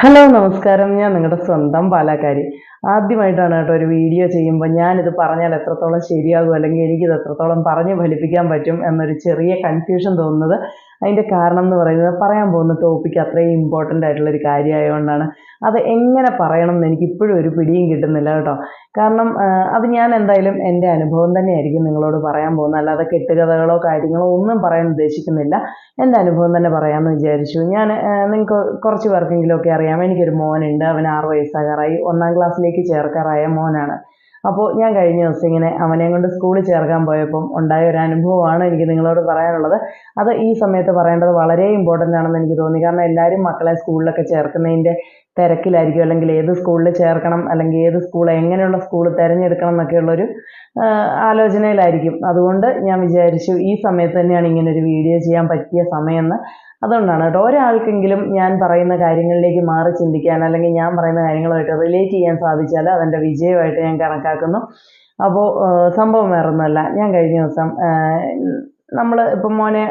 Hello നമസ്കാരം. ഞാൻ നിങ്ങളുടെ സ്വന്തം പാലക്കാരി. ആദ്യമായിട്ടാണ് കേട്ടോ ഒരു വീഡിയോ ചെയ്യുമ്പോൾ ഞാനിത് പറഞ്ഞാൽ എത്രത്തോളം ശരിയാകും അല്ലെങ്കിൽ എനിക്കിത് എത്രത്തോളം പറഞ്ഞ് ഫലിപ്പിക്കാൻ പറ്റും എന്നൊരു ചെറിയ കൺഫ്യൂഷൻ തോന്നുന്നത്. അതിന്റെ കാരണം എന്ന് പറയുന്നത് പറയാൻ പോകുന്ന ടോപ്പിക്ക് അത്രയും ഇമ്പോർട്ടന്റ് ആയിട്ടുള്ള ഒരു കാര്യമായതുകൊണ്ടാണ്. അത് എങ്ങനെ പറയണം എന്ന് എനിക്ക് ഇപ്പോഴും ഒരു പിടിയും കിട്ടുന്നില്ല കേട്ടോ. കാരണം അത് ഞാൻ എന്തായാലും എന്റെ അനുഭവം തന്നെയായിരിക്കും നിങ്ങളോട് പറയാൻ പോകുന്നത്. അല്ലാതെ കെട്ടുകഥകളോ കാര്യങ്ങളോ ഒന്നും പറയാൻ ഉദ്ദേശിക്കുന്നില്ല. എന്റെ അനുഭവം തന്നെ പറയാമെന്ന് വിചാരിച്ചു. ഞാൻ നിങ്ങൾക്ക് കുറച്ച് പേർക്കെങ്കിലുമൊക്കെ അറിയാം. എനിക്കൊരു മോനുണ്ട്. അവൻ ആറ് വയസ്സാകാറായി. ഒന്നാം ക്ലാസ്സിലേക്ക് ചേർക്കാറായ മോനാണ്. അപ്പോൾ ഞാൻ കഴിഞ്ഞ ദിവസം ഇങ്ങനെ അവനെ കൊണ്ട് സ്കൂളിൽ ചേർക്കാൻ പോയപ്പം ഉണ്ടായ ഒരു അനുഭവമാണ് എനിക്ക് നിങ്ങളോട് പറയാനുള്ളത്. അത് ഈ സമയത്ത് പറയേണ്ടത് വളരെ ഇമ്പോർട്ടന്റ് ആണെന്ന് എനിക്ക് തോന്നി. കാരണം എല്ലാവരും മക്കളെ സ്കൂളിലൊക്കെ ചേർക്കുന്നതിന്റെ തിരക്കിലായിരിക്കും. അല്ലെങ്കിൽ ഏത് സ്കൂളിൽ ചേർക്കണം അല്ലെങ്കിൽ ഏത് സ്കൂൾ എങ്ങനെയുള്ള സ്കൂൾ തിരഞ്ഞെടുക്കണം എന്നൊക്കെയുള്ളൊരു ആലോചനയിലായിരിക്കും. അതുകൊണ്ട് ഞാൻ വിചാരിച്ചു ഈ സമയത്ത് തന്നെയാണ് ഇങ്ങനെ ഒരു വീഡിയോ ചെയ്യാൻ പറ്റിയ സമയമെന്ന്. അതുകൊണ്ടാണ് കേട്ടോ. ഒരാൾക്കെങ്കിലും ഞാൻ പറയുന്ന കാര്യങ്ങളിലേക്ക് മാറി ചിന്തിക്കാൻ അല്ലെങ്കിൽ ഞാൻ പറയുന്ന കാര്യങ്ങളുമായിട്ട് റിലേറ്റ് ചെയ്യാൻ സാധിച്ചാൽ അതെന്റെ വിജയമായിട്ട് ഞാൻ കണക്കാക്കുന്നു. അപ്പോൾ സംഭവം വേറൊന്നുമല്ല. ഞാൻ കഴിഞ്ഞ ദിവസം നമ്മൾ ഇപ്പം മോനെ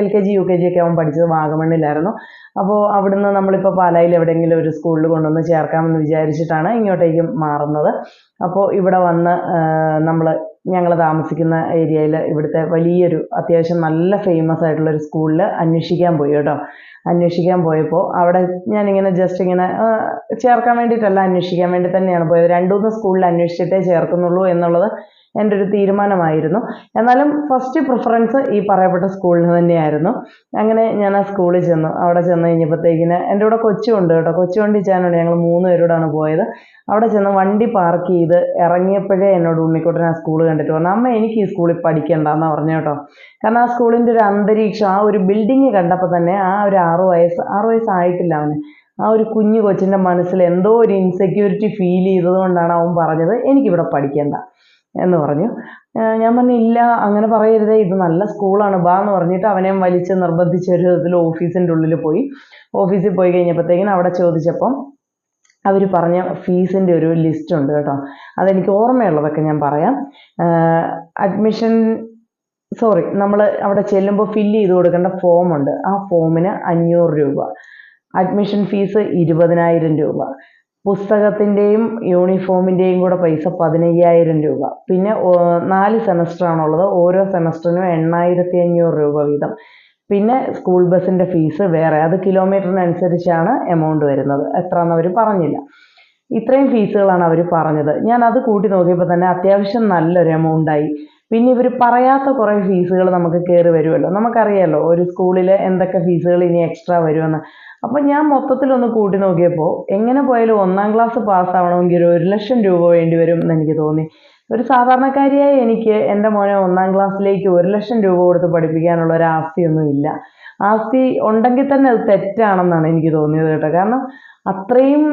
L K G U K G ഒക്കെ അവൻ പഠിച്ചത് വാഗമണ്ണിലായിരുന്നു. അപ്പോൾ അവിടുന്ന് നമ്മളിപ്പോൾ പാലായിൽ എവിടെയെങ്കിലും ഒരു സ്കൂളിൽ കൊണ്ടുവന്ന് ചേർക്കാമെന്ന് വിചാരിച്ചിട്ടാണ് ഇങ്ങോട്ടേക്കും മാറുന്നത്. അപ്പോൾ ഇവിടെ വന്ന് നമ്മൾ ഞങ്ങൾ താമസിക്കുന്ന ഏരിയയിൽ ഇവിടുത്തെ വലിയൊരു അത്യാവശ്യം നല്ല ഫേമസ് ആയിട്ടുള്ള ഒരു സ്കൂളിൽ അന്വേഷിക്കാൻ പോയി കേട്ടോ. അന്വേഷിക്കാൻ പോയപ്പോൾ അവിടെ ഞാനിങ്ങനെ ജസ്റ്റ് ഇങ്ങനെ ചേർക്കാൻ വേണ്ടിയിട്ടല്ല അന്വേഷിക്കാൻ വേണ്ടി തന്നെയാണ് പോയത്. രണ്ടു മൂന്ന് സ്കൂളിൽ അന്വേഷിച്ചിട്ടേ ചേർക്കുന്നുള്ളൂ എന്നുള്ളത് എന്റെ ഒരു തീരുമാനമായിരുന്നു. എന്നാലും ഫസ്റ്റ് പ്രിഫറൻസ് ഈ പറയപ്പെട്ട സ്കൂളിന് തന്നെയായിരുന്നു. അങ്ങനെ ഞാൻ ആ സ്കൂളിൽ ചെന്നു. അവിടെ ചെന്ന് കഴിഞ്ഞപ്പോഴത്തേക്കിന് എന്റെ കൂടെ കൊച്ചുണ്ട് കേട്ടോ. കൊച്ചുവണ്ടി ചാനുണ്ട് ഞങ്ങൾ മൂന്ന് പേരോടാണ് പോയത്. അവിടെ ചെന്ന് വണ്ടി പാർക്ക് ചെയ്ത് ഇറങ്ങിയപ്പോഴേ എന്നോട് ഉണ്ണിക്കുട്ടൻ ആ സ്കൂൾ കണ്ടിട്ട് പറഞ്ഞു അമ്മ എനിക്ക് ഈ സ്കൂളിൽ പഠിക്കണ്ടെന്നാണ് പറഞ്ഞു കേട്ടോ. കാരണം ആ സ്കൂളിന്റെ ഒരു അന്തരീക്ഷം ആ ഒരു ബിൽഡിങ് കണ്ടപ്പോൾ തന്നെ ആ ഒരു ആറ് വയസ്സ് ആറു വയസ്സായിട്ടില്ല അവന്. ആ ഒരു കുഞ്ഞു കൊച്ചിന്റെ മനസ്സിൽ എന്തോ ഒരു ഇൻസെക്യൂരിറ്റി ഫീൽ ചെയ്തതുകൊണ്ടാണ് അവൻ പറഞ്ഞത് എനിക്കിവിടെ പഠിക്കണ്ട. എന്ന് പറഞ്ഞു. ഞാൻ പറഞ്ഞു ഇല്ല അങ്ങനെ പറയരുതേ ഇത് നല്ല സ്കൂളാണ് ബാ എന്ന് പറഞ്ഞിട്ട് അവനെ വലിച്ച് നിർബന്ധിച്ച ഒരു ഇതിൽ ഓഫീസിന്റെ ഉള്ളിൽ പോയി. ഓഫീസിൽ പോയി കഴിഞ്ഞപ്പോഴത്തേക്കിനും അവിടെ ചോദിച്ചപ്പം അവർ പറഞ്ഞ ഫീസിന്റെ ഒരു ലിസ്റ്റ് ഉണ്ട് കേട്ടോ. അതെനിക്ക് ഓർമ്മയുള്ളതൊക്കെ ഞാൻ പറയാം. അഡ്മിഷൻ സോറി നമ്മൾ അവിടെ ചെല്ലുമ്പോൾ ഫില്ല് ചെയ്ത് കൊടുക്കേണ്ട ഫോമുണ്ട് ആ ഫോമിന് അഞ്ഞൂറ് രൂപ. അഡ്മിഷൻ ഫീസ് ഇരുപതിനായിരം രൂപ. പുസ്തകത്തിന്റെയും യൂണിഫോമിന്റെയും കൂടെ പൈസ പതിനയ്യായിരം രൂപ. പിന്നെ നാല് സെമസ്റ്റർ ആണുള്ളത്. ഓരോ സെമസ്റ്ററിനും എണ്ണായിരത്തി അഞ്ഞൂറ് രൂപ വീതം. പിന്നെ സ്കൂൾ ബസ്സിന്റെ ഫീസ് വേറെ. അത് കിലോമീറ്ററിനനുസരിച്ചാണ് എമൗണ്ട് വരുന്നത്. എത്രയെന്ന് അവർ പറഞ്ഞില്ല. ഇത്രയും ഫീസുകളാണ് അവർ പറഞ്ഞത്. ഞാൻ അത് കൂട്ടി നോക്കിയപ്പോൾ തന്നെ അത്യാവശ്യം നല്ലൊരു എമൗണ്ടായി പിന്നെ ഇവർ പറയാത്ത കുറേ ഫീസുകൾ നമുക്ക് കയറി വരുമല്ലോ നമുക്കറിയാമല്ലോ ഒരു സ്കൂളിൽ എന്തൊക്കെ ഫീസുകൾ ഇനി എക്സ്ട്രാ വരുമെന്ന്. അപ്പം ഞാൻ മൊത്തത്തിലൊന്ന് കൂട്ടി നോക്കിയപ്പോൾ എങ്ങനെ പോയാലും ഒന്നാം ക്ലാസ് പാസ്സാവണമെങ്കിൽ ഒരു ഒരു ലക്ഷം രൂപ വേണ്ടി വരും എന്ന് എനിക്ക് തോന്നി. ഒരു സാധാരണക്കാരിയായി എനിക്ക് എന്റെ മോനെ ഒന്നാം ക്ലാസ്സിലേക്ക് ഒരു ലക്ഷം രൂപ കൊടുത്ത് പഠിപ്പിക്കാനുള്ള ഒരു ആസ്തിയൊന്നും ഇല്ല. ആസ്തി ഉണ്ടെങ്കിൽ തന്നെ അത് തെറ്റാണെന്നാണ് എനിക്ക് തോന്നിയത് കേട്ടോ. കാരണം അത്രയും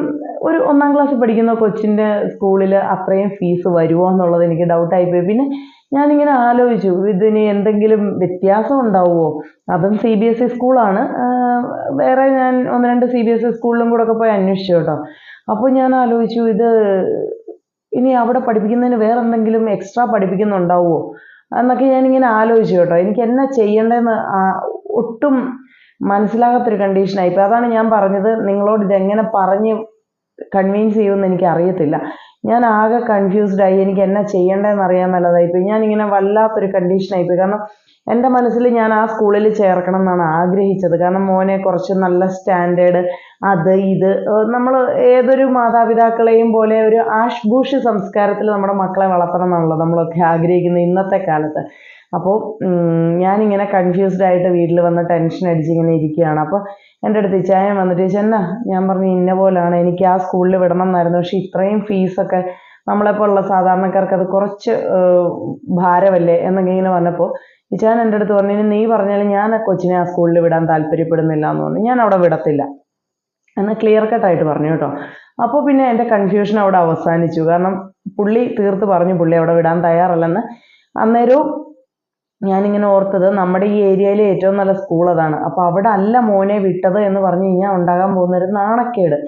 ഒരു ഒന്നാം ക്ലാസ്സിൽ പഠിക്കുന്ന കൊച്ചിന്റെ സ്കൂളിൽ അത്രയും ഫീസ് വരുമോ എന്നുള്ളത് എനിക്ക് ഡൗട്ടായിപ്പോയി പിന്നെ ഞാനിങ്ങനെ ആലോചിച്ചു ഇതിന് എന്തെങ്കിലും വ്യത്യാസം ഉണ്ടാവുമോ അതും സി ബി എസ് ഇ സ്കൂളാണ് വേറെ ഞാൻ ഒന്ന് രണ്ട് സി ബി എസ് ഇ സ്കൂളിലും കൂടെ ഒക്കെ പോയി അന്വേഷിച്ചു കേട്ടോ. അപ്പോൾ ഞാൻ ആലോചിച്ചു ഇത് ഇനി അവിടെ പഠിപ്പിക്കുന്നതിന് വേറെ എന്തെങ്കിലും എക്സ്ട്രാ പഠിപ്പിക്കുന്നുണ്ടാവുമോ എന്നൊക്കെ ഞാനിങ്ങനെ ആലോചിച്ചു കേട്ടോ. എനിക്ക് എന്നാ ചെയ്യേണ്ടതെന്ന് ഒട്ടും മനസ്സിലാകാത്തൊരു കണ്ടീഷനായി ഇപ്പോൾ അതാണ് ഞാൻ പറഞ്ഞത്. നിങ്ങളോട് ഇതെങ്ങനെ പറഞ്ഞ് കൺവീൻസ് ചെയ്യുമെന്ന് എനിക്ക് അറിയത്തില്ല. ഞാൻ ആകെ കൺഫ്യൂസ്ഡ് ആയി. എനിക്ക് എന്നാ ചെയ്യേണ്ടതെന്ന് അറിയാൻ മേലതായിപ്പോയി ഞാനിങ്ങനെ വല്ലാത്തൊരു കണ്ടീഷനായിപ്പോയി കാരണം എന്റെ മനസ്സിൽ ഞാൻ ആ സ്കൂളിൽ ചേർക്കണം എന്നാണ് ആഗ്രഹിച്ചത്. കാരണം മോനെ കുറച്ച് നല്ല സ്റ്റാൻഡേർഡ് അത് ഇത് നമ്മൾ ഏതൊരു മാതാപിതാക്കളെയും പോലെ ഒരു ആഷ്ഭൂഷ് സംസ്കാരത്തിൽ നമ്മുടെ മക്കളെ വളർത്തണം എന്നുള്ളത് നമ്മളൊക്കെ ആഗ്രഹിക്കുന്നത് ഇന്നത്തെ കാലത്ത്. അപ്പോൾ ഞാനിങ്ങനെ കൺഫ്യൂസ്ഡ് ആയിട്ട് വീട്ടിൽ വന്ന് ടെൻഷൻ അടിച്ച് ഇങ്ങനെ ഇരിക്കുകയാണ്. അപ്പോൾ എന്റെ അടുത്ത് ഇച്ചായൻ വന്നിട്ട് ചോദിച്ചു ഞാൻ പറഞ്ഞു ഇന്ന പോലാണ്. എനിക്ക് ആ സ്കൂളിൽ വിടണം എന്നായിരുന്നു. പക്ഷേ ഇത്രയും ഫീസൊക്കെ നമ്മളെപ്പോലുള്ള സാധാരണക്കാർക്ക് അത് കുറച്ച് ഭാരമല്ലേ? എന്നൊക്കെ ഇങ്ങനെ വന്നപ്പോൾ ഇച്ചാൻ എന്റെ അടുത്ത് പറഞ്ഞു "ഇനി നീ പറഞ്ഞാൽ ഞാൻ ആ കൊച്ചിനെ ആ സ്കൂളിൽ വിടാൻ താല്പര്യപ്പെടുന്നില്ല എന്ന് പറഞ്ഞു. ഞാൻ അവിടെ വിടത്തില്ല. എന്ന് ക്ലിയർ കട്ടായിട്ട് പറഞ്ഞു കേട്ടോ. അപ്പോൾ പിന്നെ എന്റെ കൺഫ്യൂഷൻ അവിടെ അവസാനിച്ചു. കാരണം പുള്ളി തീർത്ത് പറഞ്ഞു പുള്ളി അവിടെ വിടാൻ തയ്യാറല്ലെന്ന്. അന്നേരവും ഞാനിങ്ങനെ ഓർത്തത് നമ്മുടെ ഈ ഏരിയയിലെ ഏറ്റവും നല്ല സ്കൂൾ അതാണ്. അപ്പോൾ അവിടെ അല്ല മോനെ വിട്ടത് എന്ന് പറഞ്ഞു കഴിഞ്ഞാൽ ഉണ്ടാകാൻ പോകുന്ന ഒരു നാണക്കേട്.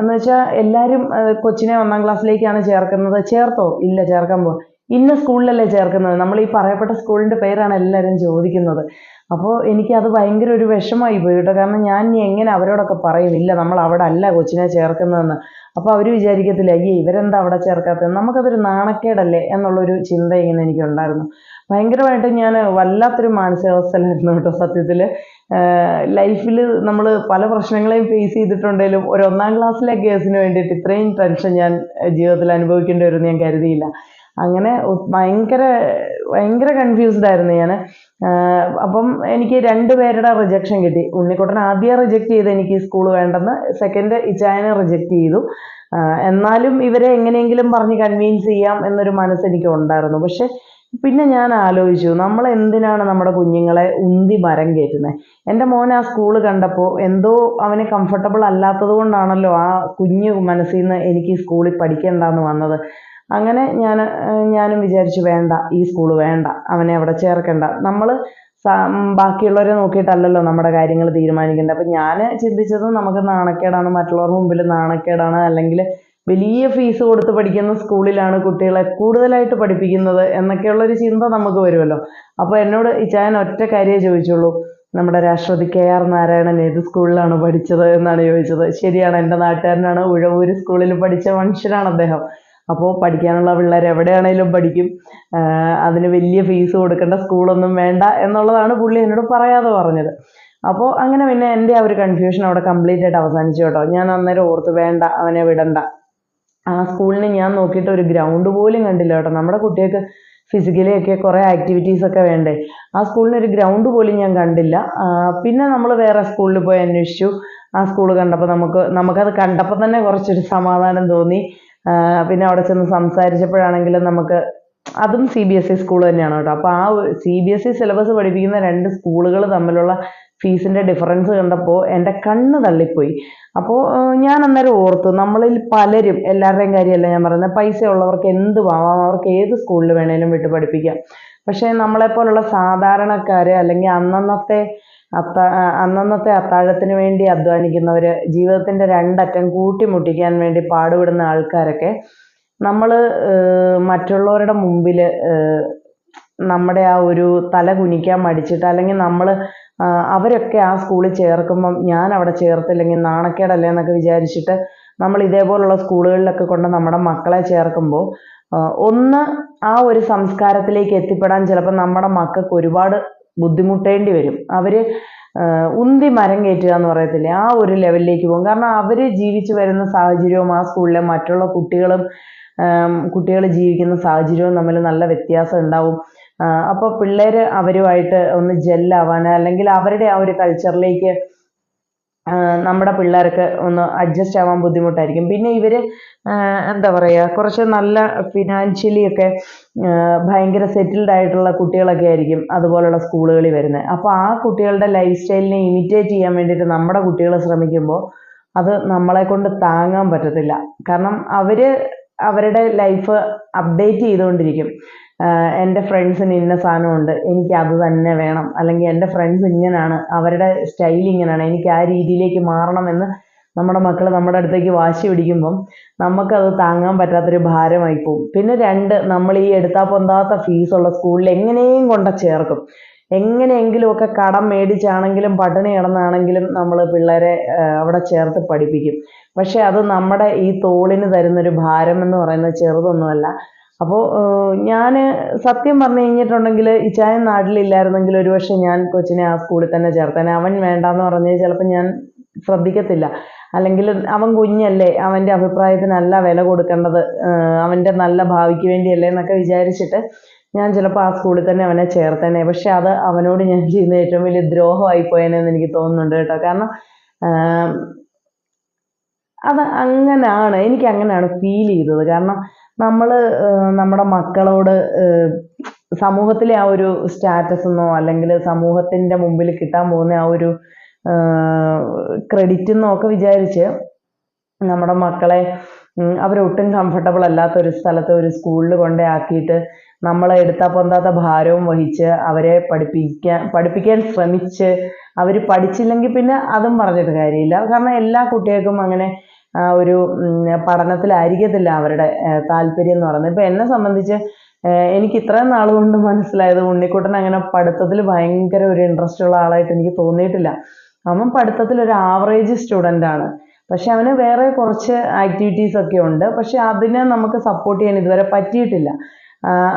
എന്ന് വെച്ചാൽ എല്ലാവരും കൊച്ചിനെ ഒന്നാം ക്ലാസ്സിലേക്കാണ് ചേർക്കുന്നത്. ചേർത്തോ? ഇല്ല ചേർക്കാൻ പോ ഇന്ന സ്കൂളിലല്ലേ ചേർക്കുന്നത്? നമ്മൾ ഈ പറയപ്പെട്ട സ്കൂളിന്റെ പേരാണ് എല്ലാവരും ചോദിക്കുന്നത്. അപ്പോൾ എനിക്കത് ഭയങ്കര ഒരു വിഷമമായി പോയി കേട്ടോ. കാരണം ഞാൻ ഇനി എങ്ങനെ അവരോടൊക്കെ പറയും? ഇല്ല നമ്മൾ അവിടെ അല്ല കൊച്ചിനെ ചേർക്കുന്നതെന്ന്. അപ്പോൾ അവർ വിചാരിക്കത്തില്ല അയ്യേ ഇവരെന്താ അവിടെ ചേർക്കാത്തത് നമുക്കതൊരു നാണക്കേടല്ലേ എന്നുള്ളൊരു ചിന്ത ഇങ്ങനെ എനിക്കുണ്ടായിരുന്നു. ഭയങ്കരമായിട്ട് ഞാൻ വല്ലാത്തൊരു മാനസികാവസ്ഥയിലായിരുന്നു കേട്ടോ സത്യത്തിൽ ലൈഫിൽ നമ്മൾ പല പ്രശ്നങ്ങളെയും ഫേസ് ചെയ്തിട്ടുണ്ടെങ്കിലും ഒരു ഒന്നാം ക്ലാസ്സിലെ കേസിന് വേണ്ടിയിട്ട് ഇത്രയും ടെൻഷൻ ഞാൻ ജീവിതത്തിൽ അനുഭവിക്കേണ്ടി വരുമെന്ന് ഞാൻ കരുതിയില്ല. അങ്ങനെ ഭയങ്കര ഭയങ്കര കൺഫ്യൂസ്ഡ് ആയിരുന്നു ഞാൻ അപ്പം എനിക്ക് രണ്ട് പേരുടെ റിജക്ഷൻ കിട്ടി. ഉണ്ണിക്കുട്ടൻ ആദ്യം റിജക്റ്റ് ചെയ്ത് എനിക്ക് സ്കൂൾ വേണ്ടെന്ന് സെക്കൻഡ് ഇച്ചായനെ റിജക്റ്റ് ചെയ്തു. എന്നാലും ഇവരെ എങ്ങനെയെങ്കിലും പറഞ്ഞ് കൺവീൻസ് ചെയ്യാം എന്നൊരു മനസ്സ് എനിക്ക് ഉണ്ടായിരുന്നു പക്ഷെ പിന്നെ ഞാൻ ആലോചിച്ചു നമ്മൾ എന്തിനാണ് നമ്മുടെ കുഞ്ഞുങ്ങളെ ഉന്തി മരം കയറ്റുന്നത് എന്റെ മോൻ ആ സ്കൂൾ കണ്ടപ്പോൾ എന്തോ അവന് കംഫർട്ടബിൾ അല്ലാത്തത് കൊണ്ടാണല്ലോ ആ കുഞ്ഞു മനസ്സിൽ നിന്ന് എനിക്ക് സ്കൂളിൽ പഠിക്കേണ്ടെന്ന് വന്നത്. അങ്ങനെ ഞാൻ ഞാനും വിചാരിച്ചു വേണ്ട ഈ സ്കൂൾ വേണ്ട അവനെ അവിടെ ചേർക്കണ്ട. നമ്മൾ ബാക്കിയുള്ളവരെ നോക്കിയിട്ടല്ലല്ലോ നമ്മുടെ കാര്യങ്ങൾ തീരുമാനിക്കേണ്ടത്. അപ്പം ഞാൻ ചിന്തിച്ചത് നമുക്ക് നാണക്കേടാണ് മറ്റുള്ളവരുടെ മുമ്പിൽ നാണക്കേടാണ് അല്ലെങ്കിൽ വലിയ ഫീസ് കൊടുത്ത് പഠിക്കുന്ന സ്കൂളിലാണ് കുട്ടികളെ കൂടുതലായിട്ട് പഠിപ്പിക്കുന്നത് എന്നൊക്കെയുള്ളൊരു ചിന്ത നമുക്ക് വരുമല്ലോ. അപ്പോൾ എന്നോട് ഇച്ചായൻ ഒറ്റ കാര്യമേ ചോദിച്ചുള്ളൂ. നമ്മുടെ രാഷ്ട്രപതി കെ ആർ നാരായണൻ ഏത് സ്കൂളിലാണ് പഠിച്ചത് എന്നാണ് ചോദിച്ചത്. ശരിയാണ് എന്റെ നാട്ടുകാരനാണ് ഉഴവൂര് സ്കൂളിൽ പഠിച്ച മനുഷ്യനാണ് അദ്ദേഹം. അപ്പോൾ പഠിക്കാനുള്ള പിള്ളേർ എവിടെയാണേലും പഠിക്കും. അതിന് വലിയ ഫീസ് കൊടുക്കേണ്ട സ്കൂളൊന്നും വേണ്ട എന്നുള്ളതാണ് പുള്ളി എന്നോട് പറയാതെ പറഞ്ഞത്. അപ്പോൾ അങ്ങനെ പിന്നെ എന്റെ ആ ഒരു കൺഫ്യൂഷൻ അവിടെ കംപ്ലീറ്റ് ആയിട്ട് അവസാനിച്ചു കേട്ടോ. ഞാൻ അന്നേരം ഓർത്ത് വേണ്ട അവനെ വിടണ്ട. ആ സ്കൂളിന് ഞാൻ നോക്കിയിട്ട് ഒരു ഗ്രൗണ്ട് പോലും കണ്ടില്ല കേട്ടോ. നമ്മുടെ കുട്ടികൾക്ക് ഫിസിക്കലി ഒക്കെ കുറേ ആക്ടിവിറ്റീസ് ഒക്കെ വേണ്ടേ. ആ സ്കൂളിന് ഒരു ഗ്രൗണ്ട് പോലും ഞാൻ കണ്ടില്ല. പിന്നെ നമ്മൾ വേറെ സ്കൂളിൽ പോയി അന്വേഷിച്ചു. ആ സ്കൂൾ കണ്ടപ്പോൾ നമുക്ക് നമുക്കത് കണ്ടപ്പോൾ തന്നെ കുറച്ചൊരു സമാധാനം തോന്നി. പിന്നെ അവിടെ ചെന്ന് സംസാരിച്ചപ്പോഴാണെങ്കിലും നമുക്ക് അതും C B S E school തന്നെയാണ് കേട്ടോ. അപ്പോൾ ആ C B S E syllabus പഠിപ്പിക്കുന്ന രണ്ട് സ്കൂളുകൾ തമ്മിലുള്ള ഫീസിന്റെ ഡിഫറൻസ് കണ്ടപ്പോൾ എന്റെ കണ്ണ് തള്ളിപ്പോയി. അപ്പോൾ ഞാൻ അന്നേരം ഓർത്തു നമ്മളിൽ പലരും എല്ലാവരുടെയും കാര്യമല്ല ഞാൻ പറയുന്നത്. പൈസ ഉള്ളവർക്ക് എന്ത് ആവാം അവർക്ക് ഏത് സ്കൂളിൽ വേണേലും വിട്ട് പഠിപ്പിക്കാം. പക്ഷേ നമ്മളെപ്പോലുള്ള സാധാരണക്കാർ അല്ലെങ്കിൽ അന്നന്നത്തെ അത്ത അന്നന്നത്തെ അത്താഴത്തിന് വേണ്ടി അധ്വാനിക്കുന്നവർ ജീവിതത്തിന്റെ രണ്ടറ്റം കൂട്ടിമുട്ടിക്കാൻ വേണ്ടി പാടുപെടുന്ന ആൾക്കാരൊക്കെ നമ്മൾ മറ്റുള്ളവരുടെ മുമ്പിൽ നമ്മുടെ ആ ഒരു തല കുനിക്കാൻ മടിച്ചിട്ട് അല്ലെങ്കിൽ നമ്മൾ അവരൊക്കെ ആ സ്കൂളിൽ ചേർക്കുമ്പം ഞാൻ അവിടെ ചേർത്തില്ലെങ്കിൽ നാണക്കേടല്ലേ എന്നൊക്കെ വിചാരിച്ചിട്ട് നമ്മൾ ഇതേപോലുള്ള സ്കൂളുകളിലൊക്കെ കൊണ്ട് നമ്മുടെ മക്കളെ ചേർക്കുമ്പോൾ ഒന്ന് ആ ഒരു സംസ്കാരത്തിലേക്ക് എത്തിപ്പെടാൻ ചിലപ്പോൾ നമ്മുടെ മക്കൾക്ക് ഒരുപാട് ബുദ്ധിമുട്ടേണ്ടി വരും. അവർ ഉന്തി മരം കയറ്റുക എന്ന് പറയത്തില്ലേ? ആ ഒരു ലെവലിലേക്ക് പോകും. കാരണം അവർ ജീവിച്ചു വരുന്ന സാഹചര്യവും ആ സ്കൂളിലെ മറ്റുള്ള കുട്ടികളും കുട്ടികൾ ജീവിക്കുന്ന സാഹചര്യവും തമ്മിൽ നല്ല വ്യത്യാസം ഉണ്ടാവും. അപ്പോൾ പിള്ളേർ അവരുമായിട്ട് ഒന്ന് ജെല്ലാവാൻ അല്ലെങ്കിൽ അവരുടെ ആ ഒരു കൾച്ചറിലേക്ക് നമ്മുടെ പിള്ളേർക്ക് ഒന്ന് അഡ്ജസ്റ്റ് ആവാൻ ബുദ്ധിമുട്ടായിരിക്കും. പിന്നെ ഇവർ എന്താ പറയുക കുറച്ച് നല്ല ഫിനാൻഷ്യലി ഒക്കെ ഭയങ്കര സെറ്റിൽഡ് ആയിട്ടുള്ള കുട്ടികളൊക്കെ ആയിരിക്കും അതുപോലുള്ള സ്കൂളുകളിൽ വരുന്നത്. അപ്പോൾ ആ കുട്ടികളുടെ ലൈഫ് സ്റ്റൈലിനെ ഇമിറ്റേറ്റ് ചെയ്യാൻ വേണ്ടിയിട്ട് നമ്മുടെ കുട്ടികൾ ശ്രമിക്കുമ്പോൾ അത് നമ്മളെ കൊണ്ട് താങ്ങാൻ പറ്റത്തില്ല. കാരണം അവർ അവരുടെ ലൈഫ് അപ്ഡേറ്റ് ചെയ്തുകൊണ്ടിരിക്കും. എന്റെ ഫ്രണ്ട്സിന് ഇന്ന സാധനമുണ്ട്. എനിക്ക് അത് തന്നെ വേണം. അല്ലെങ്കിൽ എന്റെ ഫ്രണ്ട്സ് ഇങ്ങനെയാണ് അവരുടെ സ്റ്റൈൽ ഇങ്ങനെയാണ് എനിക്ക് ആ രീതിയിലേക്ക് മാറണമെന്ന് നമ്മുടെ മക്കൾ നമ്മുടെ അടുത്തേക്ക് വാശി പിടിക്കുമ്പം നമുക്കത് താങ്ങാൻ പറ്റാത്തൊരു ഭാരമായി പോകും. പിന്നെ രണ്ട് നമ്മൾ ഈ എടുത്താൽ പൊന്താത്ത ഫീസുള്ള സ്കൂളിൽ എങ്ങനെയും കൊണ്ട ചേർക്കും. എങ്ങനെയെങ്കിലുമൊക്കെ കടം മേടിച്ചാണെങ്കിലും പട്ടിണി കിടന്നാണെങ്കിലും നമ്മൾ പിള്ളേരെ അവിടെ ചേർത്ത് പഠിപ്പിക്കും. പക്ഷെ അത് നമ്മുടെ ഈ തോളിന് തരുന്നൊരു ഭാരം എന്ന് പറയുന്നത് ചെറുതൊന്നുമല്ല. അപ്പോൾ ഞാൻ സത്യം പറഞ്ഞു കഴിഞ്ഞിട്ടുണ്ടെങ്കിൽ ഇച്ചായൻ നാട്ടിലില്ലായിരുന്നെങ്കിൽ ഒരുപക്ഷെ ഞാൻ കൊച്ചിനെ ആ സ്കൂളിൽ തന്നെ ചേർത്തേനെ. അവൻ വേണ്ടാന്ന് പറഞ്ഞ് ചിലപ്പോൾ ഞാൻ ശ്രദ്ധിക്കത്തില്ല. അല്ലെങ്കിൽ അവൻ കുഞ്ഞല്ലേ അവന്റെ അഭിപ്രായത്തിനല്ല വില കൊടുക്കേണ്ടത് അവന്റെ നല്ല ഭാവിക്ക് വേണ്ടിയല്ലേ എന്നൊക്കെ വിചാരിച്ചിട്ട് ഞാൻ ചിലപ്പോൾ ആ സ്കൂളിൽ തന്നെ അവനെ ചേർത്തേനെ. പക്ഷെ അത് അവനോട് ഞാൻ ചെയ്യുന്ന ഏറ്റവും വലിയ ദ്രോഹമായി പോയേനെന്ന് എനിക്ക് തോന്നുന്നുണ്ട് കേട്ടോ. കാരണം അത് അങ്ങനെയാണ് എനിക്ക് അങ്ങനെയാണ് ഫീൽ ചെയ്തത്. കാരണം നമ്മൾ നമ്മുടെ മക്കളോട് സമൂഹത്തിലെ ആ ഒരു സ്റ്റാറ്റസ് എന്നോ അല്ലെങ്കിൽ സമൂഹത്തിന്റെ മുമ്പിൽ കിട്ടാൻ പോകുന്ന ആ ഒരു ക്രെഡിറ്റ് എന്നോ ഒക്കെ വിചാരിച്ച് നമ്മുടെ മക്കളെ അവരൊട്ടും കംഫർട്ടബിൾ അല്ലാത്ത ഒരു സ്ഥലത്ത് ഒരു സ്കൂളിൽ കൊണ്ടാക്കിയിട്ട് നമ്മളെ എടുത്താ പൊന്താത്ത ഭാരവും വഹിച്ച് അവരെ പഠിപ്പിക്കാൻ പഠിപ്പിക്കാൻ ശ്രമിച്ച് അവർ പഠിച്ചില്ലെങ്കിൽ പിന്നെ അതും പറഞ്ഞിട്ട് കാര്യമില്ല. കാരണം എല്ലാ കുട്ടികൾക്കും അങ്ങനെ ഒരു ഉം, പഠനത്തിലായിരിക്കത്തില്ല അവരുടെ താല്പര്യം എന്ന് പറയുന്നത്. ഇപ്പം എന്നെ സംബന്ധിച്ച് എനിക്ക് ഇത്രയും നാൾ കൊണ്ട് മനസ്സിലായത് ഉണ്ണിക്കുട്ടൻ അങ്ങനെ പഠിത്തത്തിൽ ഭയങ്കര ഒരു ഇൻട്രസ്റ്റ് ഉള്ള ആളായിട്ട് എനിക്ക് തോന്നിയിട്ടില്ല. അവൻ പഠിത്തത്തിൽ ഒരു ആവറേജ് സ്റ്റുഡന്റ് ആണ്. പക്ഷെ അവന് വേറെ കുറച്ച് ആക്ടിവിറ്റീസ് ഒക്കെ ഉണ്ട്. പക്ഷെ അതിനെ നമുക്ക് സപ്പോർട്ട് ചെയ്യാൻ ഇതുവരെ പറ്റിയിട്ടില്ല.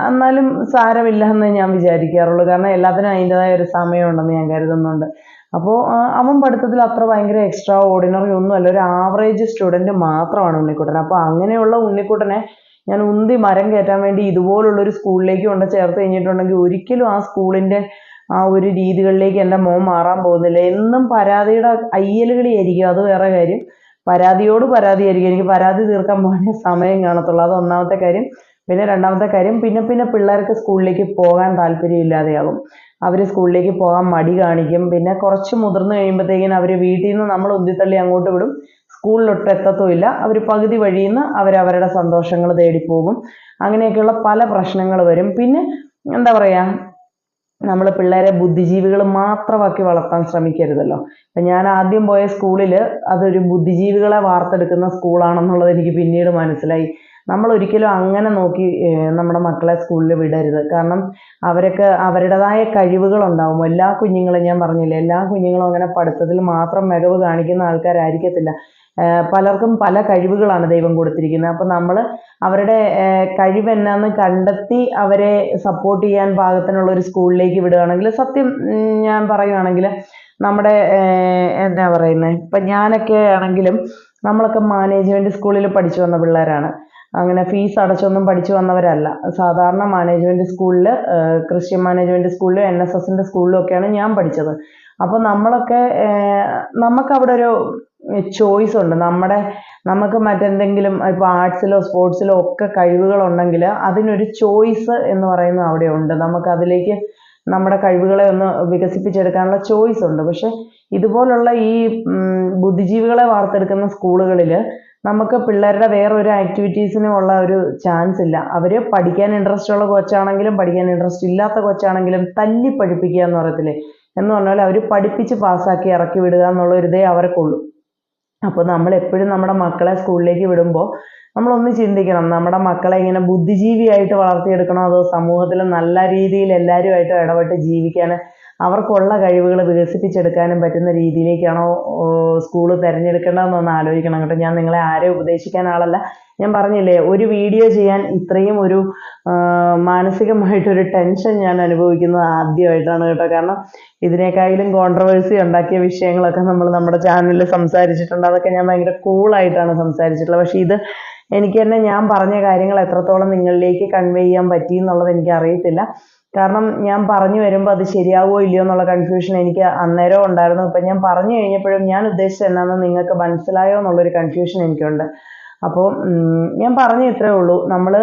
എന്നാലും സാരമില്ല എന്ന് ഞാൻ വിചാരിക്കാറുള്ളൂ. കാരണം എല്ലാത്തിനും അതിന്റെതായ ഒരു സമയമുണ്ടെന്ന് ഞാൻ കരുതുന്നുണ്ട്. അപ്പോൾ അവൻ പഠിത്തത്തിൽ അത്ര ഭയങ്കര എക്സ്ട്രാ ഓർഡിനറി ഒന്നുമല്ല ഒരു ആവറേജ് സ്റ്റുഡന്റ് മാത്രമാണ് ഉണ്ണിക്കുട്ടൻ. അപ്പോൾ അങ്ങനെയുള്ള ഉണ്ണിക്കുട്ടനെ ഞാൻ ഉന്തി മരം കയറ്റാൻ വേണ്ടി ഇതുപോലുള്ളൊരു സ്കൂളിലേക്ക് കൊണ്ട് ചേർത്ത് കഴിഞ്ഞിട്ടുണ്ടെങ്കിൽ ഒരിക്കലും ആ സ്കൂളിന്റെ ആ ഒരു രീതികളിലേക്ക് എന്റെ മോൻ മാറാൻ പോകുന്നില്ല. എന്നും പരാതിയുടെ അയ്യലുകളിയായിരിക്കും. അത് വേറെ കാര്യം. പരാതിയോട് പരാതിയായിരിക്കും. എനിക്ക് പരാതി തീർക്കാൻ പോകാനേ സമയം കാണത്തുള്ളൂ. അത് ഒന്നാമത്തെ കാര്യം. പിന്നെ രണ്ടാമത്തെ കാര്യം പിന്നെ പിന്നെ പിള്ളേർക്ക് സ്കൂളിലേക്ക് പോകാൻ താല്പര്യമില്ലാതെയാകും. അവർ സ്കൂളിലേക്ക് പോകാൻ മടി കാണിക്കും. പിന്നെ കുറച്ച് മുതിർന്നു കഴിയുമ്പോഴത്തേക്കിനും അവർ വീട്ടിൽ നിന്ന് നമ്മൾ ഉന്തിത്തള്ളി അങ്ങോട്ട് വിടും. സ്കൂളിലൊട്ട് എത്തത്തുമില്ല. അവർ പകുതി വഴിയിൽ നിന്ന് അവരവരുടെ സന്തോഷങ്ങൾ തേടിപ്പോകും. അങ്ങനെയൊക്കെയുള്ള പല പ്രശ്നങ്ങൾ വരും. പിന്നെ എന്താ പറയുക നമ്മൾ പിള്ളേരെ ബുദ്ധിജീവികൾ മാത്രമാക്കി വളർത്താൻ ശ്രമിക്കരുതല്ലോ. അപ്പം ഞാൻ ആദ്യം പോയ സ്കൂളിൽ അതൊരു ബുദ്ധിജീവികളെ വാർത്തെടുക്കുന്ന സ്കൂളാണെന്നുള്ളത് എനിക്ക് പിന്നീട് മനസ്സിലായി. നമ്മൾ ഒരിക്കലും അങ്ങനെ നോക്കി നമ്മുടെ മക്കളെ സ്കൂളിൽ വിടരുത്. കാരണം അവരൊക്കെ അവരുടേതായ കഴിവുകളുണ്ടാവും. എല്ലാ കുഞ്ഞുങ്ങളും ഞാൻ പറഞ്ഞില്ല എല്ലാ കുഞ്ഞുങ്ങളും അങ്ങനെ പഠിത്തത്തിൽ മാത്രം മികവ് കാണിക്കുന്ന ആൾക്കാരായിരിക്കത്തില്ല. പലർക്കും പല കഴിവുകളാണ് ദൈവം കൊടുത്തിരിക്കുന്നത്. അപ്പം നമ്മൾ അവരുടെ കഴിവ് എന്നാന്ന് കണ്ടെത്തി അവരെ സപ്പോർട്ട് ചെയ്യാൻ പാകത്തിനുള്ള ഒരു സ്കൂളിലേക്ക് വിടുകയാണെങ്കിൽ സത്യം ഞാൻ പറയുകയാണെങ്കിൽ നമ്മുടെ എന്നാ പറയുന്നത് ഇപ്പം ഞാനൊക്കെ ആണെങ്കിലും നമ്മളൊക്കെ മാനേജ്മെന്റ് സ്കൂളിൽ പഠിച്ചു വന്ന പിള്ളേരാണ്. അങ്ങനെ ഫീസ് അടച്ചൊന്നും പഠിച്ചു വന്നവരല്ല. സാധാരണ മാനേജ്മെന്റ് സ്കൂളിൽ ക്രിസ്ത്യൻ മാനേജ്മെന്റ് സ്കൂളിലും എൻ എസ് എസിന്റെ സ്കൂളിലും ഒക്കെയാണ് ഞാൻ പഠിച്ചത്. അപ്പോൾ നമ്മളൊക്കെ നമുക്ക് നമുക്കവിടെ ഒരു ചോയ്സ് ഉണ്ട്. നമ്മുടെ നമുക്ക് മറ്റെന്തെങ്കിലും ഇപ്പോൾ ആർട്സിലോ സ്പോർട്സിലോ ഒക്കെ കഴിവുകളുണ്ടെങ്കിൽ അതിനൊരു ചോയ്സ് എന്ന് പറയുന്നത് അവിടെ ഉണ്ട് നമുക്ക് അതിലേക്ക് നമ്മുടെ കഴിവുകളെ ഒന്ന് വികസിപ്പിച്ചെടുക്കാനുള്ള ചോയ്സ് ഉണ്ട്. പക്ഷെ ഇതുപോലുള്ള ഈ ബുദ്ധിജീവികളെ വാർത്തെടുക്കുന്ന സ്കൂളുകളിൽ നമുക്ക് പിള്ളേരുടെ വേറൊരു ആക്ടിവിറ്റീസിനും ഉള്ള ഒരു ചാൻസ് ഇല്ല. അവർ പഠിക്കാൻ ഇൻട്രസ്റ്റ് ഉള്ള കൊച്ചാണെങ്കിലും പഠിക്കാൻ ഇൻട്രസ്റ്റ് ഇല്ലാത്ത കൊച്ചാണെങ്കിലും തല്ലി പഠിപ്പിക്കുക എന്ന് പറയത്തില്ലേ? എന്ന് പറഞ്ഞാൽ അവർ പഠിപ്പിച്ച് പാസ്സാക്കി ഇറക്കി വിടുക എന്നുള്ള ഒരു ഇതേ അവർക്കുള്ളൂ. അപ്പോൾ നമ്മൾ എപ്പോഴും നമ്മുടെ മക്കളെ സ്കൂളിലേക്ക് വിടുമ്പോൾ നമ്മളൊന്ന് ചിന്തിക്കണം നമ്മുടെ മക്കളെ ഇങ്ങനെ ബുദ്ധിജീവിയായിട്ട് വളർത്തിയെടുക്കണോ അതോ സമൂഹത്തിൽ നല്ല രീതിയിൽ എല്ലാവരുമായിട്ട് ഇടപെട്ട് ജീവിക്കാൻ അവർക്കുള്ള കഴിവുകൾ വികസിപ്പിച്ചെടുക്കാനും പറ്റുന്ന രീതിയിലേക്കാണോ സ്കൂൾ തിരഞ്ഞെടുക്കേണ്ടതെന്നൊന്ന് ആലോചിക്കണം കേട്ടോ. ഞാൻ നിങ്ങളെ ആരെയും ഉപദേശിക്കാൻ ആളല്ല. ഞാൻ പറഞ്ഞില്ലേ ഒരു വീഡിയോ ചെയ്യാൻ ഇത്രയും ഒരു മാനസികമായിട്ടൊരു ടെൻഷൻ ഞാൻ അനുഭവിക്കുന്നത് ആദ്യമായിട്ടാണ് കേട്ടോ. കാരണം ഇതിനേക്കാളും കോൺട്രവേഴ്സി ഉണ്ടാക്കിയ വിഷയങ്ങളൊക്കെ നമ്മൾ നമ്മുടെ ചാനലിൽ സംസാരിച്ചിട്ടുണ്ട്. അതൊക്കെ ഞാൻ ഭയങ്കര കൂളായിട്ടാണ് സംസാരിച്ചിട്ടുള്ളത്. പക്ഷേ ഇത് എനിക്ക് തന്നെ ഞാൻ പറഞ്ഞ കാര്യങ്ങൾ എത്രത്തോളം നിങ്ങളിലേക്ക് കൺവേ ചെയ്യാൻ പറ്റി എന്നുള്ളത് എനിക്ക് അറിയത്തില്ല. കാരണം ഞാൻ പറഞ്ഞു വരുമ്പോൾ അത് ശരിയാവോ ഇല്ലയോ എന്നുള്ള കൺഫ്യൂഷൻ എനിക്ക് അന്നേരം ഉണ്ടായിരുന്നു. ഇപ്പം ഞാൻ പറഞ്ഞു കഴിഞ്ഞപ്പോഴും ഞാൻ ഉദ്ദേശിച്ചത് എന്നാന്ന് നിങ്ങൾക്ക് മനസ്സിലായോ എന്നുള്ളൊരു കൺഫ്യൂഷൻ എനിക്കുണ്ട്. അപ്പോൾ ഞാൻ പറഞ്ഞു ഇത്രേ ഉള്ളൂ. നമ്മൾ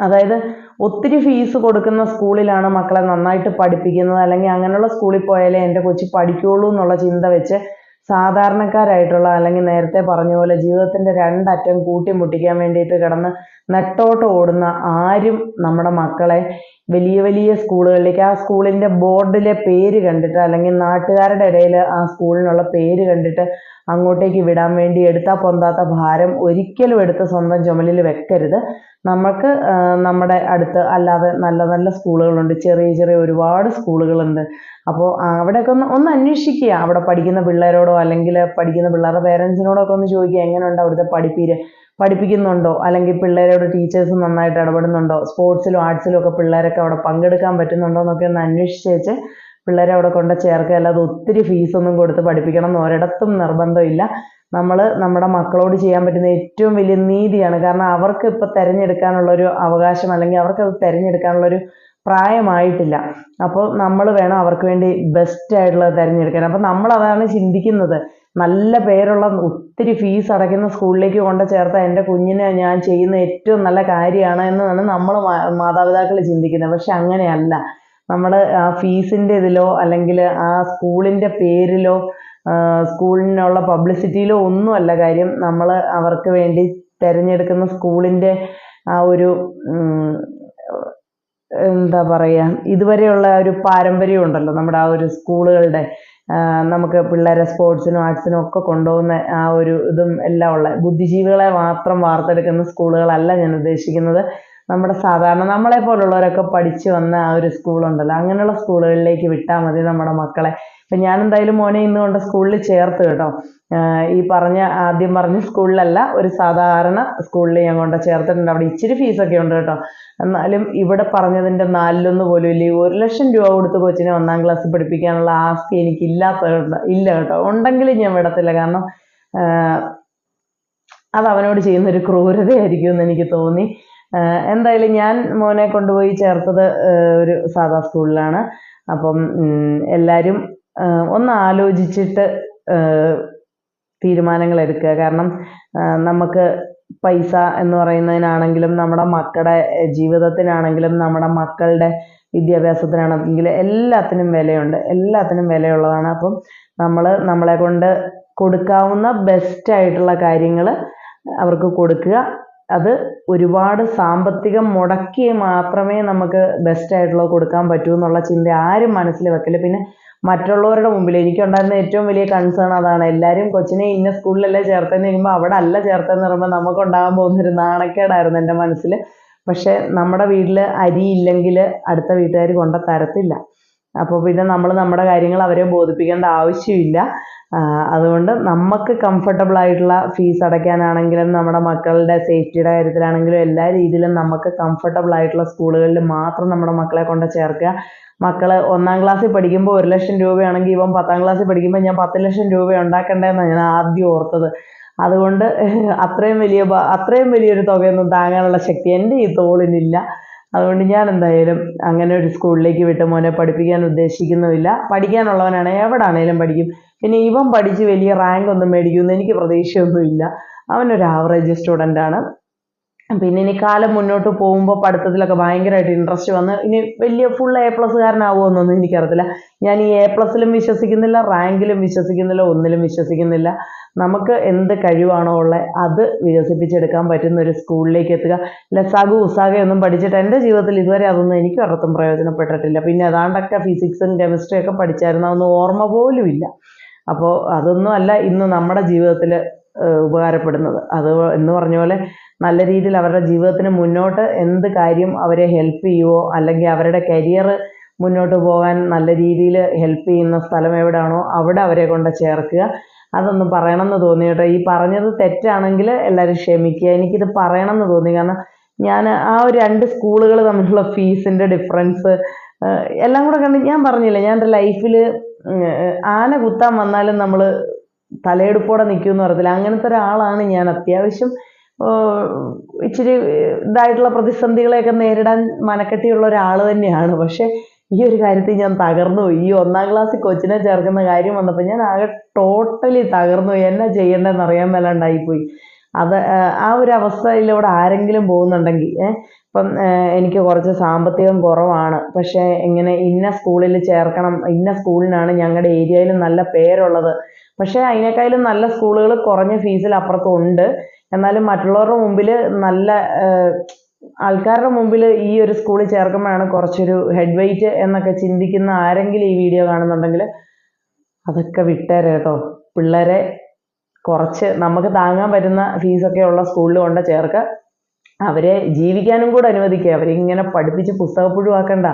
അതായത് ഒത്തിരി ഫീസ് കൊടുക്കുന്ന സ്കൂളിലാണ് മക്കളെ നന്നായിട്ട് പഠിപ്പിക്കുന്നത്. അല്ലെങ്കിൽ അങ്ങനെയുള്ള സ്കൂളിൽ പോയാലേ എന്റെ കൊച്ചു പഠിക്കുകയുള്ളൂ എന്നുള്ള ചിന്ത വെച്ച് സാധാരണക്കാരായിട്ടുള്ള അല്ലെങ്കിൽ നേരത്തെ പറഞ്ഞ പോലെ ജീവിതത്തിന്റെ രണ്ടറ്റം കൂട്ടിമുട്ടിക്കാൻ വേണ്ടിയിട്ട് കിടന്ന് നെട്ടോട്ട് ഓടുന്ന ആരും നമ്മുടെ മക്കളെ വലിയ വലിയ സ്കൂളുകളിലേക്ക് ആ സ്കൂളിന്റെ ബോർഡിലെ പേര് കണ്ടിട്ട് അല്ലെങ്കിൽ നാട്ടുകാരുടെ ഇടയിൽ ആ സ്കൂളിനുള്ള പേര് കണ്ടിട്ട് അങ്ങോട്ടേക്ക് വിടാൻ വേണ്ടി എടുത്താൽ പൊന്താത്ത ഭാരം ഒരിക്കലും എടുത്ത് സ്വന്തം ചുമലിൽ വെക്കരുത്. നമുക്ക് നമ്മുടെ അടുത്ത് അല്ലാതെ നല്ല നല്ല സ്കൂളുകളുണ്ട്. ചെറിയ ചെറിയ ഒരുപാട് സ്കൂളുകളുണ്ട്. അപ്പോൾ അവിടെയൊക്കെ ഒന്ന് ഒന്ന് അന്വേഷിക്കുക. അവിടെ പഠിക്കുന്ന പിള്ളേരോടോ അല്ലെങ്കിൽ പഠിക്കുന്ന പിള്ളേരുടെ പേരൻസിനോടോ ഒക്കെ ഒന്ന് ചോദിക്കുക. എങ്ങനെയുണ്ട് അവിടുത്തെ പഠിപ്പീര്? പഠിപ്പിക്കുന്നുണ്ടോ? അല്ലെങ്കിൽ പിള്ളേരോട് ടീച്ചേഴ്സ് നന്നായിട്ട് ഇടപെടുന്നുണ്ടോ? സ്പോർട്സിലും ആർട്സിലും ഒക്കെ പിള്ളേരൊക്കെ അവിടെ പങ്കെടുക്കാൻ പറ്റുന്നുണ്ടോ എന്നൊക്കെ ഒന്ന് അന്വേഷിച്ചേച്ച് പിള്ളേരെ അവിടെ കൊണ്ട് ചേർക്കുക. അല്ലാതെ ഒത്തിരി ഫീസൊന്നും കൊടുത്ത് പഠിപ്പിക്കണം എന്ന് ഒരിടത്തും നിർബന്ധമില്ല നമ്മൾ നമ്മുടെ മക്കളോട് ചെയ്യാൻ പറ്റുന്ന ഏറ്റവും വലിയ നീതിയാണ്. കാരണം അവർക്ക് ഇപ്പോൾ തിരഞ്ഞെടുക്കാനുള്ളൊരു അവകാശം അല്ലെങ്കിൽ അവർക്ക് അത് തിരഞ്ഞെടുക്കാനുള്ളൊരു പ്രായമായിട്ടില്ല. അപ്പോൾ നമ്മൾ വേണം അവർക്ക് വേണ്ടി ബെസ്റ്റ് ആയിട്ടുള്ളത് തിരഞ്ഞെടുക്കാൻ. അപ്പോൾ നമ്മൾ അതാണ് ചിന്തിക്കുന്നത്. നല്ല പേരുള്ള ഒത്തിരി ഫീസ് അടയ്ക്കുന്ന സ്കൂളിലേക്ക് കൊണ്ട് ചേർത്ത എന്റെ കുഞ്ഞിനെ ഞാൻ ചെയ്യുന്ന ഏറ്റവും നല്ല കാര്യമാണ് എന്നാണ് നമ്മൾ മാതാപിതാക്കൾ ചിന്തിക്കുന്നത്. പക്ഷെ അങ്ങനെയല്ല. നമ്മൾ ആ ഫീസിന്റെ ഇതിലോ അല്ലെങ്കിൽ ആ സ്കൂളിന്റെ പേരിലോ സ്കൂളിനുള്ള പബ്ലിസിറ്റിയിലോ ഒന്നുമല്ല കാര്യം. നമ്മൾ അവർക്ക് വേണ്ടി തിരഞ്ഞെടുക്കുന്ന സ്കൂളിന്റെ ആ ഒരു എന്താ പറയുക ഇതുവരെയുള്ള ഒരു പാരമ്പര്യം ഉണ്ടല്ലോ നമ്മുടെ ആ ഒരു സ്കൂളുകളുടെ നമുക്ക് പിള്ളേരെ സ്പോർട്സിനും ആർട്സിനും ഒക്കെ കൊണ്ടുപോകുന്ന ആ ഒരു ഇതും എല്ലാം ഉള്ള ബുദ്ധിജീവികളെ മാത്രം വാർത്തെടുക്കുന്ന സ്കൂളുകളല്ല ഞാൻ ഉദ്ദേശിക്കുന്നത്. നമ്മുടെ സാധാരണ നമ്മളെ പോലുള്ളവരൊക്കെ പഠിച്ചു വന്ന ആ ഒരു സ്കൂളുണ്ടല്ലോ. അങ്ങനെയുള്ള സ്കൂളുകളിലേക്ക് വിട്ടാൽ മതി നമ്മുടെ മക്കളെ. ഇപ്പൊ ഞാൻ എന്തായാലും മോനെ ഇന്ന് കൊണ്ട് സ്കൂളിൽ ചേർത്ത് കേട്ടോ. ഈ പറഞ്ഞ ആദ്യം പറഞ്ഞ സ്കൂളിലല്ല ഒരു സാധാരണ സ്കൂളിൽ ഞാൻ കൊണ്ട് ചേർത്തിട്ടുണ്ട്. അവിടെ ഇച്ചിരി ഫീസൊക്കെ ഉണ്ട് കേട്ടോ. എന്നാലും ഇവിടെ പറഞ്ഞതിന്റെ നാലിലൊന്ന് പോലും ഇല്ല. ഒരു ലക്ഷം രൂപ കൊടുത്ത് കൊച്ചിനെ ഒന്നാം ക്ലാസ് പഠിപ്പിക്കാനുള്ള ആസ്തി എനിക്ക് ഇല്ലാത്തതുകൊണ്ട് ഇല്ല കേട്ടോ. ഉണ്ടെങ്കിലും ഞാൻ വിടത്തില്ല. കാരണം അത് അവനോട് ചെയ്യുന്ന ഒരു ക്രൂരതയായിരിക്കും എന്ന് എനിക്ക് തോന്നി. എന്തായാലും ഞാൻ മോനെ കൊണ്ടുപോയി ചേർത്തത് ഒരു സാധാ സ്കൂളിലാണ്. അപ്പം എല്ലാവരും ഒന്ന് ആലോചിച്ചിട്ട് തീരുമാനങ്ങൾ എടുക്കുക. കാരണം നമുക്ക് പൈസ എന്ന് പറയുന്നതിനാണെങ്കിലും നമ്മുടെ മക്കളുടെ ജീവിതത്തിനാണെങ്കിലും നമ്മുടെ മക്കളുടെ വിദ്യാഭ്യാസത്തിനാണെങ്കിലും എല്ലാത്തിനും വിലയുണ്ട്. എല്ലാത്തിനും വിലയുള്ളതാണ്. അപ്പം നമ്മൾ നമ്മളെ കൊണ്ട് കൊടുക്കാവുന്ന ബെസ്റ്റ് ആയിട്ടുള്ള കാര്യങ്ങൾ അവർക്ക് കൊടുക്കുക. അത് ഒരുപാട് സാമ്പത്തികം മുടക്കി മാത്രമേ നമുക്ക് ബെസ്റ്റ് ആയിട്ടുള്ളത് കൊടുക്കാൻ പറ്റൂ എന്നുള്ള ചിന്ത ആരും മനസ്സിൽ വെക്കില്ല പിന്നെ മറ്റുള്ളവരുടെ മുമ്പിൽ എനിക്കുണ്ടായിരുന്ന ഏറ്റവും വലിയ കൺസേൺ അതാണ് എല്ലാവരും കൊച്ചിനെ ഇന്ന സ്കൂളിലല്ലേ ചേർത്തെന്ന് കഴിയുമ്പോൾ അവിടെ അല്ല ചേർത്തെന്ന് പറയുമ്പോൾ നമുക്കുണ്ടാകാൻ പോകുന്നൊരു നാണക്കേടായിരുന്നു എന്റെ മനസ്സിൽ പക്ഷേ നമ്മുടെ വീട്ടിൽ അരി ഇല്ലെങ്കിൽ അടുത്ത വീട്ടുകാർ കൊണ്ട തരത്തില്ല. അപ്പോൾ പിന്നെ നമ്മൾ നമ്മുടെ കാര്യങ്ങൾ അവരെ ബോധിപ്പിക്കേണ്ട ആവശ്യമില്ല. അതുകൊണ്ട് നമുക്ക് കംഫർട്ടബിൾ ആയിട്ടുള്ള ഫീസ് അടയ്ക്കാനാണെങ്കിലും നമ്മുടെ മക്കളുടെ സേഫ്റ്റിയുടെ കാര്യത്തിലാണെങ്കിലും എല്ലാ രീതിയിലും നമുക്ക് കംഫർട്ടബിൾ ആയിട്ടുള്ള സ്കൂളുകളിൽ മാത്രം നമ്മുടെ മക്കളെ കൊണ്ട് ചേർക്കുക. മക്കൾ ഒന്നാം ക്ലാസ്സിൽ പഠിക്കുമ്പോൾ ഒരു ലക്ഷം രൂപയാണെങ്കിൽ ഇവൻ പത്താം ക്ലാസ്സിൽ പഠിക്കുമ്പോൾ ഞാൻ പത്ത് ലക്ഷം രൂപ ഉണ്ടാക്കണ്ടേന്നാണ് ഞാൻ ആദ്യം ഓർത്തത്. അതുകൊണ്ട് അത്രയും വലിയ അത്രയും വലിയൊരു തുകയൊന്നും താങ്ങാനുള്ള ശക്തി എന്റെ ഈ തോളിനില്ല. അതുകൊണ്ട് ഞാൻ എന്തായാലും അങ്ങനെ ഒരു സ്കൂളിലേക്ക് വിട്ട് മോനെ പഠിപ്പിക്കാൻ ഉദ്ദേശിക്കുന്നുമില്ല. പഠിക്കാനുള്ളവനാണ് എവിടെ ആണെങ്കിലും പഠിക്കും. പിന്നെ ഇവൻ പഠിച്ച് വലിയ റാങ്ക് ഒന്നും മേടിക്കുമെന്ന് എനിക്ക് പ്രതീക്ഷയൊന്നുമില്ല. അവനൊരു ആവറേജ് സ്റ്റുഡന്റ് ആണ്. പിന്നെ ഇനി കാലം മുന്നോട്ട് പോകുമ്പോൾ പഠിത്തത്തിലൊക്കെ ഭയങ്കരമായിട്ട് ഇൻട്രസ്റ്റ് വന്ന് ഇനി വലിയ ഫുൾ എ പ്ലസ് പ്ലസ്സുകാരനാവുമെന്നൊന്നും എനിക്കറിയത്തില്ല. ഞാൻ ഈ എ പ്ലസിലും വിശ്വസിക്കുന്നില്ല റാങ്കിലും വിശ്വസിക്കുന്നില്ല ഒന്നിലും വിശ്വസിക്കുന്നില്ല. നമുക്ക് എന്ത് കഴിവാണോ ഉള്ളത് അത് വികസിപ്പിച്ചെടുക്കാൻ പറ്റുന്ന ഒരു സ്കൂളിലേക്ക് എത്തുക. ലസാഗു ഉസാഗയൊന്നും പഠിച്ചിട്ട് എന്റെ ജീവിതത്തിൽ ഇതുവരെ അതൊന്നും എനിക്ക് ഒരത്തും പ്രയോജനപ്പെട്ടിട്ടില്ല. പിന്നെ അതാണ്ടൊക്കെ ഫിസിക്സും കെമിസ്ട്രിയൊക്കെ പഠിച്ചായിരുന്നു അതൊന്നും ഓർമ്മ പോലും ഇല്ല അപ്പോൾ അതൊന്നും അല്ല ഇന്ന് നമ്മുടെ ജീവിതത്തിൽ ഉപകാരപ്പെടുന്നത്. അത് എന്ന് പറഞ്ഞ പോലെ നല്ല രീതിയിൽ അവരുടെ ജീവിതത്തിന് മുന്നോട്ട് എന്ത് കാര്യം അവരെ ഹെൽപ്പ് ചെയ്യുവോ അല്ലെങ്കിൽ അവരുടെ കരിയർ മുന്നോട്ട് പോകാൻ നല്ല രീതിയിൽ ഹെൽപ്പ് ചെയ്യുന്ന സ്ഥലം എവിടെയാണോ അവിടെ അവരെ കൊണ്ട് ചേർക്കുക. അതൊന്നും പറയണമെന്ന് തോന്നി കേട്ടോ. ഈ പറഞ്ഞത് തെറ്റാണെങ്കിൽ എല്ലാവരും ക്ഷമിക്കുക. എനിക്കിത് പറയണമെന്ന് തോന്നി. കാരണം ഞാൻ ആ ഒരു രണ്ട് സ്കൂളുകൾ തമ്മിലുള്ള ഫീസിന്റെ ഡിഫറൻസ് എല്ലാം കൂടെ കണ്ട് ഞാൻ പറഞ്ഞില്ല ഞാൻ എന്റെ ലൈഫിൽ ആന കുത്താൻ വന്നാലും നമ്മൾ തലയെടുപ്പോടെ നിൽക്കുമെന്ന് പറയത്തില്ല. അങ്ങനത്തെ ഒരാളാണ് ഞാൻ. അത്യാവശ്യം ഇച്ചിരി ഇതായിട്ടുള്ള പ്രതിസന്ധികളെയൊക്കെ നേരിടാൻ മനക്കെട്ടിയുള്ള ഒരാൾ തന്നെയാണ്. പക്ഷെ ഈ ഒരു കാര്യത്തിൽ ഞാൻ തകർന്നു പോയി. ഈ ഒന്നാം ക്ലാസ്സിൽ കൊച്ചിനെ ചേർക്കുന്ന കാര്യം വന്നപ്പോൾ ഞാൻ ആകെ ടോട്ടലി തകർന്നു പോയി. എന്നാ ചെയ്യേണ്ടതെന്ന് അറിയാൻ മേലാണ്ടായിപ്പോയി. അത് ആ ഒരു അവസ്ഥയിലൂടെ ആരെങ്കിലും പോകുന്നുണ്ടെങ്കിൽ ഇപ്പം എനിക്ക് കുറച്ച് സാമ്പത്തികം കുറവാണ്. പക്ഷേ ഇങ്ങനെ ഇന്ന സ്കൂളിൽ ചേർക്കണം ഇന്ന സ്കൂളിനാണ് ഞങ്ങളുടെ ഏരിയയിൽ നല്ല പേരുള്ളത്. പക്ഷേ അതിനേക്കാളും നല്ല സ്കൂളുകൾ കുറഞ്ഞ ഫീസിൽ അപ്പുറത്തുണ്ട്. എന്നാലും മറ്റുള്ളവരുടെ മുമ്പിൽ നല്ല ആൾക്കാരുടെ മുമ്പിൽ ഈ ഒരു സ്കൂളിൽ ചേർക്കുമ്പോഴാണ് കുറച്ചൊരു ഹെഡ് വെയിറ്റ് എന്നൊക്കെ ചിന്തിക്കുന്ന ആരെങ്കിലും ഈ വീഡിയോ കാണുന്നുണ്ടെങ്കിൽ അതൊക്കെ വിട്ടേരെ കേട്ടോ. പിള്ളേരെ കുറച്ച് നമുക്ക് താങ്ങാൻ പറ്റുന്ന ഫീസൊക്കെ ഉള്ള സ്കൂളിൽ കൊണ്ട് ചേർക്ക് അവരെ ജീവിക്കാനും കൂടെ അനുവദിക്കുക. അവരിങ്ങനെ പഠിപ്പിച്ച് പുസ്തകപ്പുഴുവാക്കണ്ട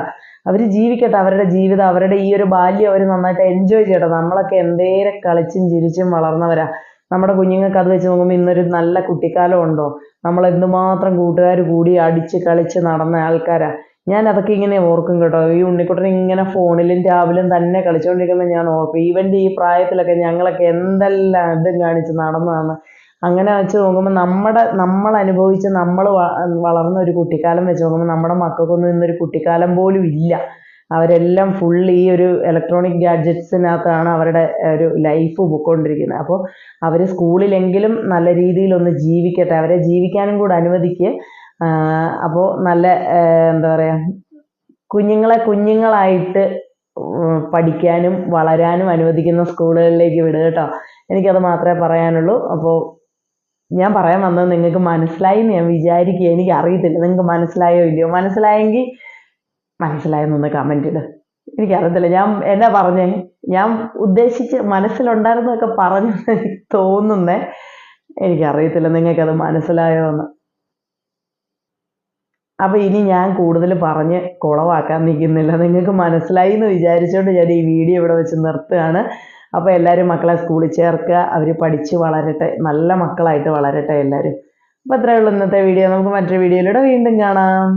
അവർ ജീവിക്കട്ടെ. അവരുടെ ജീവിതം അവരുടെ ഈ ഒരു ബാല്യം അവർ നന്നായിട്ട് എൻജോയ് ചെയ്യട്ടെ. നമ്മളൊക്കെ എന്തേരെ കളിച്ചും ചിരിച്ചും വളർന്നവരാ. നമ്മുടെ കുഞ്ഞുങ്ങൾക്ക് അത് വെച്ച് നോക്കുമ്പോൾ ഇന്നൊരു നല്ല കുട്ടിക്കാലം ഉണ്ടോ? നമ്മൾ എന്തുമാത്രം കൂട്ടുകാർ കൂടി അടിച്ച് കളിച്ച് നടന്ന ആൾക്കാരാ. ഞാൻ അതൊക്കെ ഇങ്ങനെ ഓർക്കും കേട്ടോ. ഈ ഉണ്ണിക്കുട്ടൻ ഇങ്ങനെ ഫോണിലും രാവിലും തന്നെ കളിച്ചുകൊണ്ടിരിക്കുമ്പോൾ ഞാൻ ഓർക്കും. ഈവന്റെ ഈ പ്രായത്തിലൊക്കെ ഞങ്ങളൊക്കെ എന്തെല്ലാം ഇതും കാണിച്ച് നടന്നതാണ് അങ്ങനെ വെച്ച് നോക്കുമ്പോൾ നമ്മുടെ നമ്മൾ അനുഭവിച്ച് നമ്മൾ വളർന്ന ഒരു കുട്ടിക്കാലം വെച്ച് നോക്കുമ്പോൾ നമ്മുടെ മക്കൾക്കൊന്നും ഇന്നൊരു കുട്ടിക്കാലം പോലും ഇല്ല. അവരെല്ലാം ഫുൾ ഈ ഒരു ഇലക്ട്രോണിക് ഗാഡ്ജറ്റ്സിനകത്താണ് അവരുടെ ഒരു ലൈഫ് പൊക്കൊണ്ടിരിക്കുന്നത് അപ്പോൾ അവർ സ്കൂളിലെങ്കിലും നല്ല രീതിയിലൊന്ന് ജീവിക്കട്ടെ. അവരെ ജീവിക്കാനും കൂടെ അനുവദിക്കുക അപ്പോൾ നല്ല എന്താ പറയുക കുഞ്ഞുങ്ങളെ കുഞ്ഞുങ്ങളായിട്ട് പഠിക്കാനും വളരാനും അനുവദിക്കുന്ന സ്കൂളുകളിലേക്ക് വിടുക കേട്ടോ. എനിക്കത് മാത്രമേ പറയാനുള്ളൂ. അപ്പോൾ ഞാൻ പറയാൻ വന്നത് നിങ്ങൾക്ക് മനസ്സിലായി എന്ന് ഞാൻ വിചാരിക്കുക എനിക്ക് അറിയത്തില്ല. നിങ്ങൾക്ക് മനസ്സിലായോ ഇല്ലയോ? മനസ്സിലായെങ്കിൽ മനസ്സിലായെന്നൊന്ന് കമന്റ് ഇട്. എനിക്കറിയത്തില്ല. ഞാൻ എന്നാ പറഞ്ഞേ? ഞാൻ ഉദ്ദേശിച്ച് മനസ്സിലുണ്ടായിരുന്നൊക്കെ പറഞ്ഞു തോന്നുന്നേ എനിക്കറിയത്തില്ല. നിങ്ങൾക്കത് മനസ്സിലായോ എന്ന്. അപ്പോൾ ഇനി ഞാൻ കൂടുതൽ പറഞ്ഞ് കുളവാക്കാൻ നിൽക്കുന്നില്ല. നിങ്ങൾക്ക് മനസ്സിലായി എന്ന് വിചാരിച്ചുകൊണ്ട് ഞാൻ ഈ വീഡിയോ ഇവിടെ വെച്ച് നിർത്തുകയാണ്. അപ്പോൾ എല്ലാവരും മക്കളെ സ്കൂളിൽ ചേർക്കുക. അവർ പഠിച്ച് വളരട്ടെ. നല്ല മക്കളായിട്ട് വളരട്ടെ എല്ലാവരും അപ്പോൾ അത്രയേ ഉള്ളൂ ഇന്നത്തെ വീഡിയോ. നമുക്ക് മറ്റൊരു വീഡിയോയിലൂടെ വീണ്ടും കാണാം.